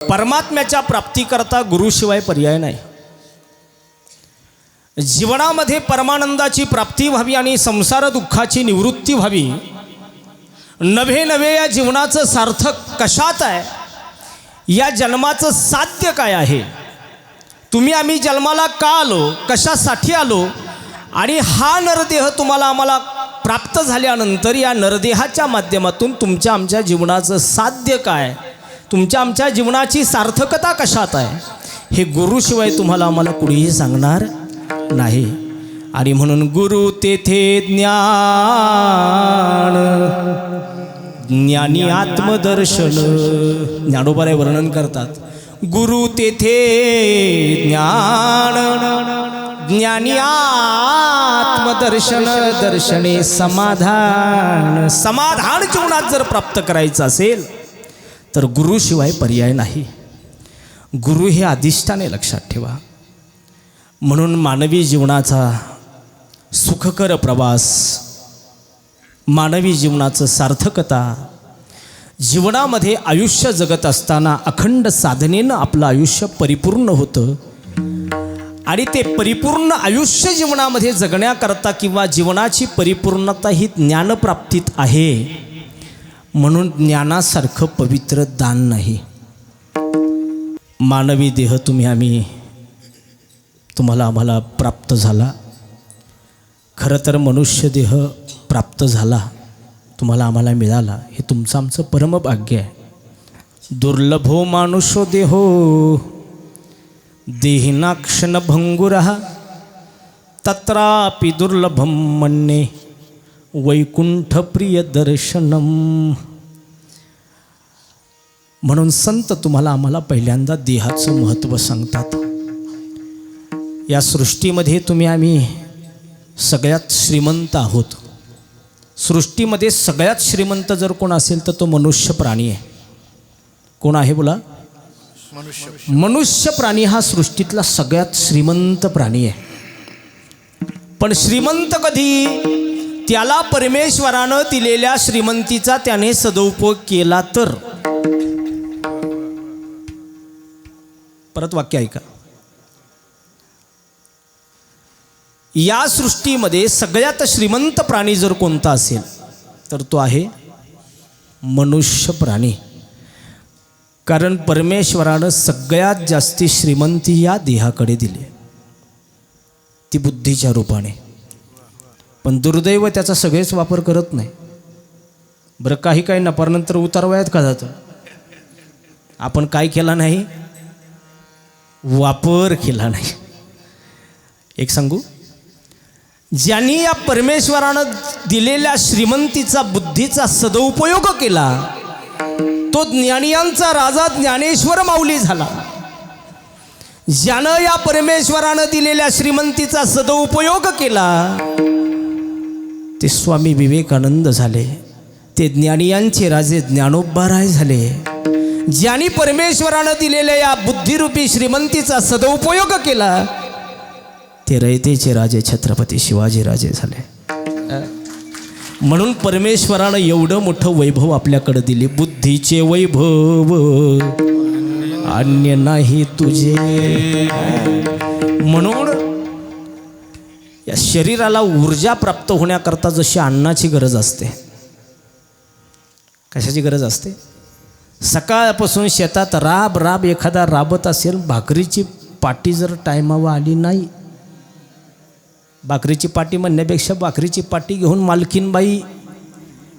परमात्म्याच्या प्राप्तीकरता गुरुशिवाय पर्याय नाही. जीवनामध्ये परमानंदाची प्राप्ती व्हावी आणि संसार दुःखाची निवृत्ती व्हावी नवे नवे या जीवनाचं सार्थक कशात आहे या जन्माचं साध्य काय आहे तुम्ही आम्ही जन्माला का आलो कशासाठी आलो आणि हा नरदेह तुम्हाला आम्हाला प्राप्त झाल्यानंतर या नरदेहाच्या माध्यमातून तुमच्या आमच्या जीवनाचं साध्य काय तुमच्या आमच्या जीवनाची सार्थकता कशात आहे? हे गुरुशिवाय तुम्हाला आम्हाला कुणीही सांगणार नाही. आणि म्हणून गुरु तेथे ज्ञान ज्ञानी आत्मदर्शन. ज्ञानोबारे वर्णन करतात. गुरु तेथे ज्ञान ज्ञानी आत्मदर्शन दर्शने समाधान. समाधान जीवनात जर प्राप्त करायचं असेल तर गुरुशिवाय पर्याय नाही. गुरु हे अधिष्ठाने लक्षात ठेवा. म्हणून मानवी जीवनाचा सुखकर प्रवास मानवी जीवनाचं सार्थकता जीवनामध्ये आयुष्य जगत असताना अखंड साधनेनं आपलं आयुष्य परिपूर्ण होतं. आणि ते परिपूर्ण आयुष्य जीवनामध्ये जगण्याकरता किंवा जीवनाची परिपूर्णता ही ज्ञानप्राप्तीत आहे. म्हणून ज्ञानासारखं पवित्र दान नाही. मानवी देह तुम्ही आम्ही तुम्हाला आम्हाला प्राप्त झाला. खरं तर मनुष्य देह प्राप्त झाला तुम्हाला आम्हाला मिळाला हे तुमचं आमचं परमभाग्य आहे. दुर्लभो मानुषो देहो देहिनाक्षण भंगुरः तत्रापि दुर्लभम म्हणणे वैकुंठ प्रिय दर्शनम म्हणून संत तुम्हाला आम्हाला पहिल्यांदा देहाचं महत्त्व सांगतात. या सृष्टीमध्ये तुम्ही आम्ही सगळ्यात श्रीमंत आहोत. सृष्टीमध्ये सगळ्यात श्रीमंत जर कोण असेल तर तो मनुष्य प्राणी आहे. कोण आहे बोला? मनुष्य प्राणी हा सृष्टीतला सगळ्यात श्रीमंत प्राणी आहे. पण श्रीमंत कधी? त्याला परमेश्वरानं दिलेल्या श्रीमंतीचा त्याने सदुपयोग केला तर. परत वाक्य ऐका. या सृष्टीमध्ये सगळ्यात श्रीमंत प्राणी जर कोणता असेल तर तो आहे मनुष्य प्राणी. कारण परमेश्वरानं सगळ्यात जास्ती श्रीमंती या देहाकडे दिली. ती बुद्धीच्या रूपाने. पण दुर्दैव त्याचा सगळेच वापर करत नाही. बरं काही काही नंतर उतारवयात का जातं? आपण काय केला नाही? वापर केला नाही. एक सांगू? ज्यांनी या परमेश्वरानं दिलेल्या श्रीमंतीचा बुद्धीचा सदुपयोग केला तो ज्ञानियांचा राजा ज्ञानेश्वर माऊली झाला. ज्यानं या परमेश्वरानं दिलेल्या श्रीमंतीचा सदुपयोग केला ते स्वामी विवेकानंद झाले. ते ज्ञानियांचे राजे ज्ञानोबाराय झाले. ज्यांनी परमेश्वरानं दिलेल्या या बुद्धिरूपी श्रीमंतीचा सदुपयोग केला ते रयतेचे राजे छत्रपती शिवाजी राजे झाले. म्हणून परमेश्वरानं एवढं मोठं वैभव आपल्याकडे दिले. बुद्धीचे वैभव. अन्य नाही तुझे. म्हणून या शरीराला ऊर्जा प्राप्त होण्याकरता जशी अन्नाची गरज असते. कशाची गरज असते? सकाळपासून शेतात राब राब एखादा राबत असेल भाकरीची पाटी जर टायमावर आली नाही भाकरीची पाटी म्हणण्यापेक्षा भाकरीची पाटी घेऊन मालकीनबाई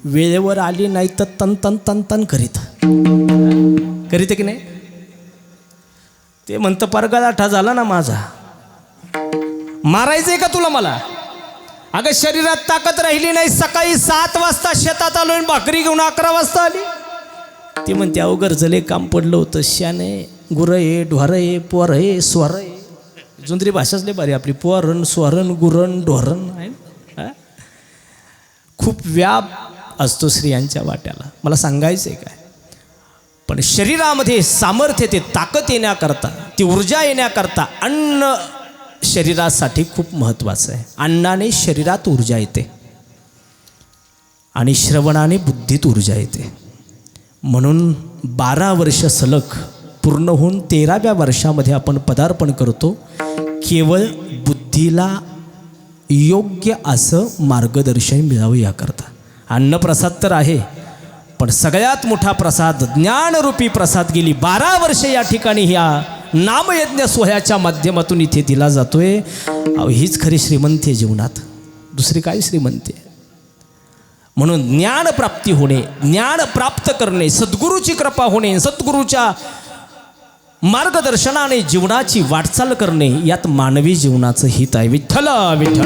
वेळेवर आली नाही तर तन तन तन तन करीत. करीत की नाही? ते म्हणतं परगाळाठा झाला ना माझा. मारायचंय का तुला मला? अगं शरीरात ताकद राहिली नाही. सकाळी सात वाजता शेतात आलो आणि भाकरी घेऊन अकरा वाजता आली. ती म्हणते अहो गरजले काम पडलं होतं. शाने गुर हे ढोर आहे पोर आहे स्वर हे जुंदरी भाषाच लय भारी आपली. पोरण स्वरण गुरण ढोरण आहे खूप व्याप असतो स्त्रियांच्या वाट्याला. मला सांगायचं आहे काय? पण शरीरामध्ये सामर्थ्य ते ताकद येण्याकरता ती ऊर्जा येण्याकरता अन्न शरीरासाठी खूप महत्त्वाचं आहे. अन्नाने शरीरात ऊर्जा येते. आणि श्रवणाने बुद्धीत ऊर्जा येते. म्हणून बारा वर्ष सलग पूर्ण होऊन तेराव्या वर्षामध्ये आपण पदार्पण करतो. केवळ बुद्धीला योग्य असं मार्गदर्शन मिळावं याकरता. अन्नप्रसाद तर आहे पण सगळ्यात मोठा प्रसाद ज्ञानरूपी प्रसाद गेली बारा वर्षे या ठिकाणी ह्या नामयज्ञ सोहळ्याच्या माध्यमातून इथे दिला जातोय. अहो, हीच खरी श्रीमंती आहे जीवनात. दुसरी काय श्रीमंती आहे? म्हणून ज्ञान प्राप्ती होणे ज्ञान प्राप्त करणे सद्गुरूची कृपा होणे सद्गुरूच्या मार्गदर्शनाने जीवनाची वाटचाल करणे यात मानवी जीवनाचं हित आहे. विठ्ठल विठ्ठल.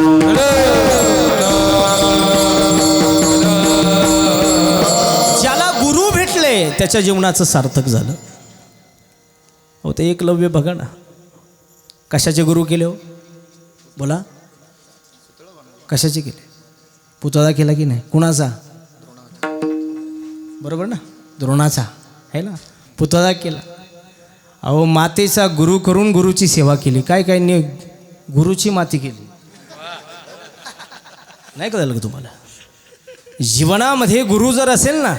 ज्याला गुरु भेटले त्याच्या जीवनाचं सार्थक झालं. हो ते एकलव्य बघा ना. कशाचे गुरु केले हो? बोला. कशाचे केले? पुतळा केला की नाही? कुणाचा? बरोबर ना? द्रोणाचा. आहे ना? पुतळा केला. अहो मातेचा गुरु करून गुरुची सेवा केली. काय काय ने गुरुची माती केली? नाही कळलं का तुम्हाला? जीवनामध्ये गुरु जर असेल ना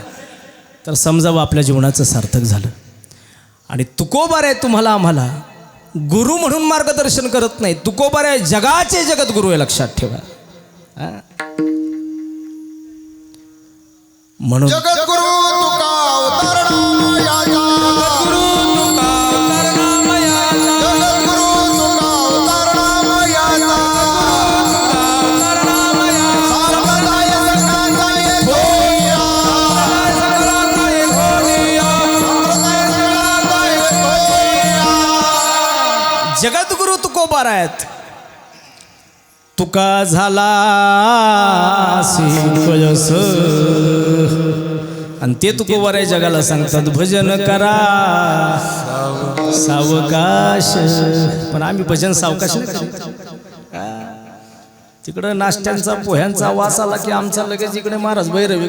तर समजावं आपल्या जीवनाचं सार्थक झालं. आणि तुकोबार आहे तुम्हाला आम्हाला गुरु म्हणून मार्गदर्शन करत नाही. तुकोबार आहे जगाचे जगत गुरु आहे लक्षात ठेवा. म्हणून जगद्गुरु तुका जगद्गुरु आहेत. तुका झाला आणि ते तुकोबार आहे जगाला सांगतात भजन करा सावकाश. पण आम्ही भजन सावकाश तिकडं नाश्त्यांचा पोह्यांचा वास आला की आमचा लगेच इकडे महाराज भैरवी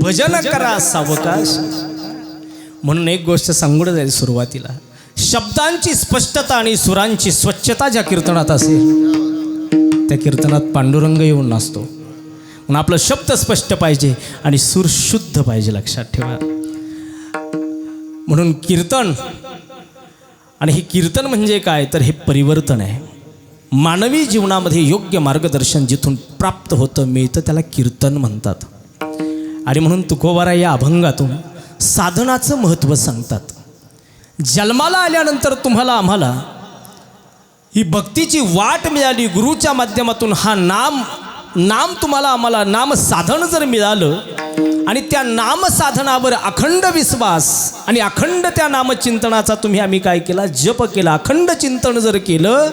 भजन करा सावकाश. म्हणून एक गोष्ट सांगून जाईल सुरुवातीला. शब्दांची स्पष्टता आणि सुरांची स्वच्छता ज्या कीर्तनात असेल त्या कीर्तनात पांडुरंग येऊन नसतो म्हणून आपलं शब्द स्पष्ट पाहिजे आणि सूर शुद्ध पाहिजे लक्षात ठेवा. म्हणून कीर्तन आणि हे कीर्तन म्हणजे काय? तर हे परिवर्तन आहे. मानवी जीवनामध्ये योग्य मार्गदर्शन जिथून प्राप्त होतं मिळतं त्याला कीर्तन म्हणतात. आणि म्हणून तुकोबारा या अभंगातून साधनाचं महत्त्व सांगतात. जन्माला आल्यानंतर तुम्हाला आम्हाला ही भक्तीची वाट मिळाली गुरुच्या माध्यमातून. हा नाम नाम तुम्हाला आम्हाला नामसाधन जर मिळालं आणि त्या नामसाधनावर अखंड विश्वास आणि अखंड त्या नामचिंतनाचा तुम्ही आम्ही काय केला? जप केला. अखंड चिंतन जर केलं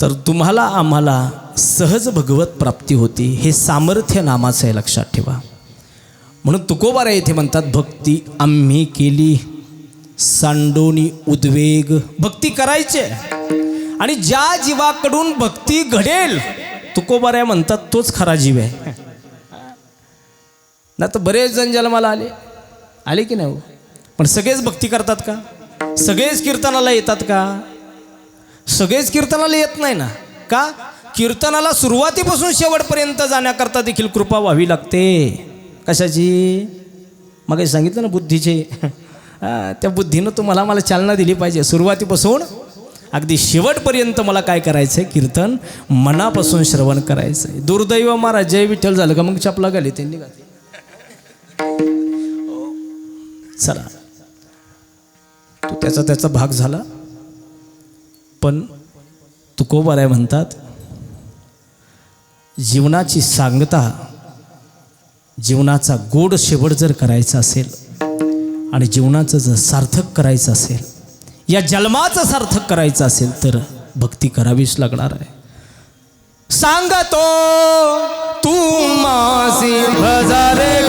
तर तुम्हाला आम्हाला सहज भगवत प्राप्ती होती. हे सामर्थ्य नामाचं आहे लक्षात ठेवा. म्हणून तुकोबारा येथे म्हणतात भक्ती आम्ही केली सांडोनी उद्वेग. भक्ती करायचे. आणि ज्या जीवाकडून भक्ती घडेल तुकोबाऱ्या म्हणतात तोच खरा जीव आहे. ना तर बरेच जण जन्माला आले. आले की नाही हो? पण सगळेच भक्ती करतात का? सगळेच कीर्तनाला येतात का? सगळेच कीर्तनाला येत नाही ना? का? कीर्तनाला सुरुवातीपासून शेवटपर्यंत जाण्याकरता देखील कृपा व्हावी लागते. कशाची? मग सांगितलं ना बुद्धीचे. त्या बुद्धीनं तुम्हाला मला चालना दिली पाहिजे. सुरुवातीपासून अगदी शेवटपर्यंत मला काय करायचं आहे कीर्तन मनापासून श्रवण करायचं आहे दुर्दैव महाराज जय विठ्ठल झालं का? मग चपला घाली त्यांनी घातली चला. तो त्याचा त्याचा भाग झाला. पण तुकोबाराय म्हणतात जीवनाची सांगता जीवनाचा गोड शेवट जर करायचा असेल आणि जीवनाचं जर सार्थक करायचं असेल या जन्माचं सार्थक करायचं असेल तर भक्ती करावीच लागणार आहे. सांगतो तू मासी भजारे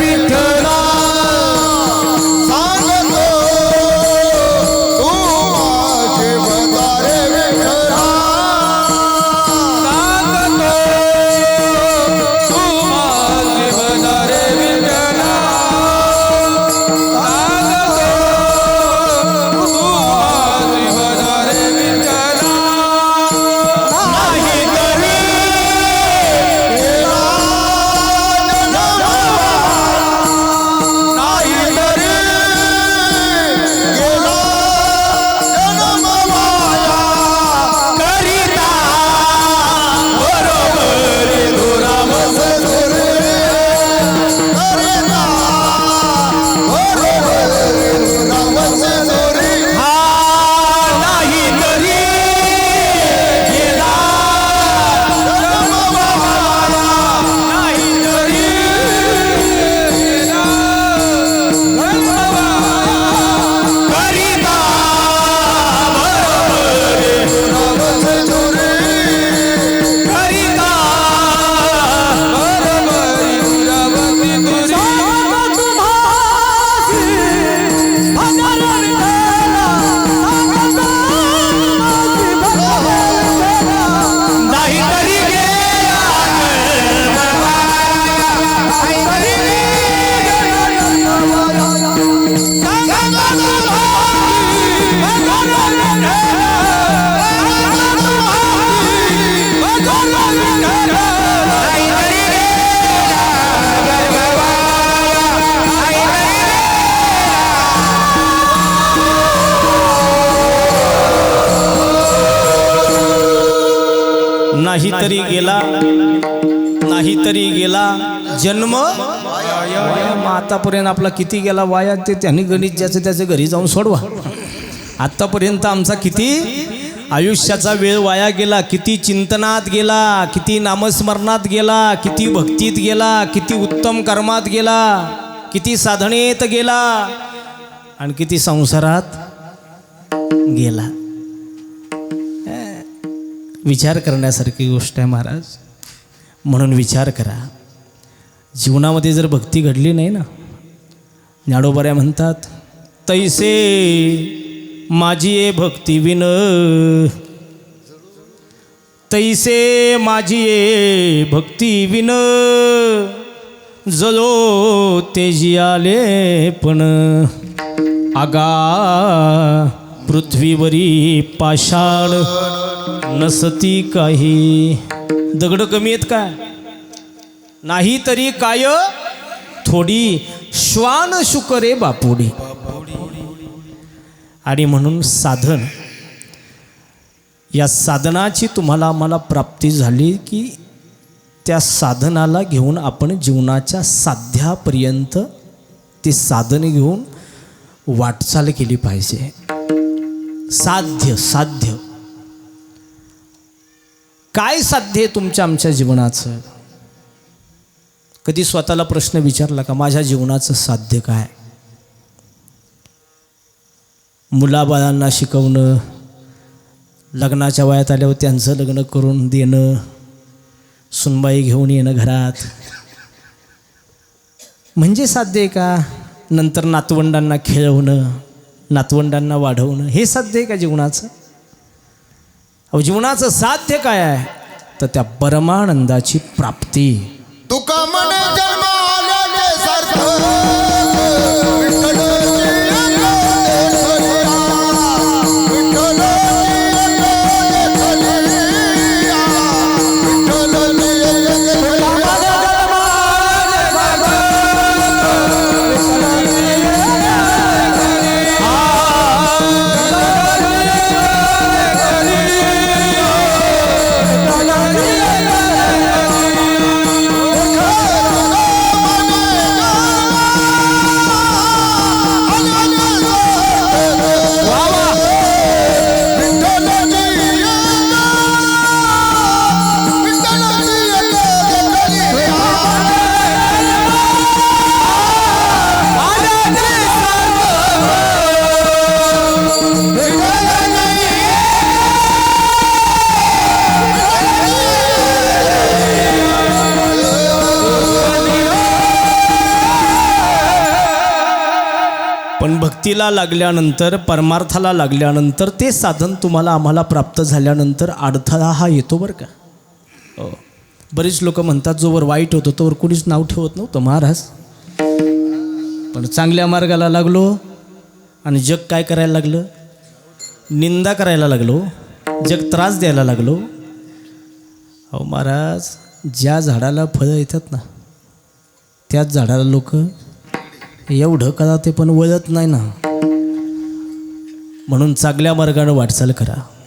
नाही तरी गेला नाही तरी गेला. जन्म? मग आतापर्यंत आपला किती गेला वाया? ते त्यांनी गणित ज्याचं त्याचं घरी जाऊन सोडवा. आत्तापर्यंत आमचा किती? आयुष्याचा वेळ वाया गेला किती चिंतनात गेला किती नामस्मरणात गेला किती भक्तीत गेला किती उत्तम कर्मात गेला किती साधनेत गेला आणि किती संसारात गेला. विचार करण्यासारखी गोष्ट आहे महाराज. म्हणून विचार करा. जीवनामध्ये जर भक्ती घडली नाही ना ज्ञाडोबऱ्या म्हणतात तैसे माझी ए भक्ती विन. तैसे माझी ए भक्ती विन. जलो तेजी आले पण. आगा पृथ्वीवरी पाषाण. नसती काही. दगड कमी आहेत काय नाही तरी काय? थोडी श्वान शुकरे बापुडी. आणि म्हणून साधन. या साधनाची तुम्हाला आम्हाला प्राप्ती झाली की त्या साधनाला घेऊन आपण जीवनाच्या साध्यापर्यंत ते साधन घेऊन वाटचाल केली पाहिजे. साध्य साध्य. काय साध्य आहे तुमच्या आमच्या जीवनाचं? कधी स्वतःला प्रश्न विचारला का माझ्या जीवनाचं साध्य काय? मुलाबाळांना शिकवणं लग्नाच्या वयात आल्यावर त्यांचं लग्न करून देणं सुनबाई घेऊन येणं घरात. म्हणजे साध्य आहे का? नंतर नातवंडांना खेळवणं नातवंडांना वाढवणं हे साध्य आहे का जीवनाचं? जीवनाचं साध्य काय आहे? तर त्या परमानंदाची प्राप्ती. भक्तीला लागल्यानंतर परमार्थाला लागल्यानंतर ते साधन तुम्हाला आम्हाला प्राप्त झाल्यानंतर अडथळा हा येतो बरं का? हो. बरीच लोक म्हणतात जोवर वाईट होतो तोवर कुणीच नाव ठेवत नव्हतं महाराज. पण चांगल्या मार्गाला लागलो आणि जग काय करायला लागलं? निंदा करायला लागलो. जग त्रास द्यायला लागलो. अहो महाराज ज्या झाडाला फळं येतात ना त्याच झाडाला लोक एवढं करा ते पण वळत नाही ना. म्हणून चांगल्या मार्गाने वाटचाल करा.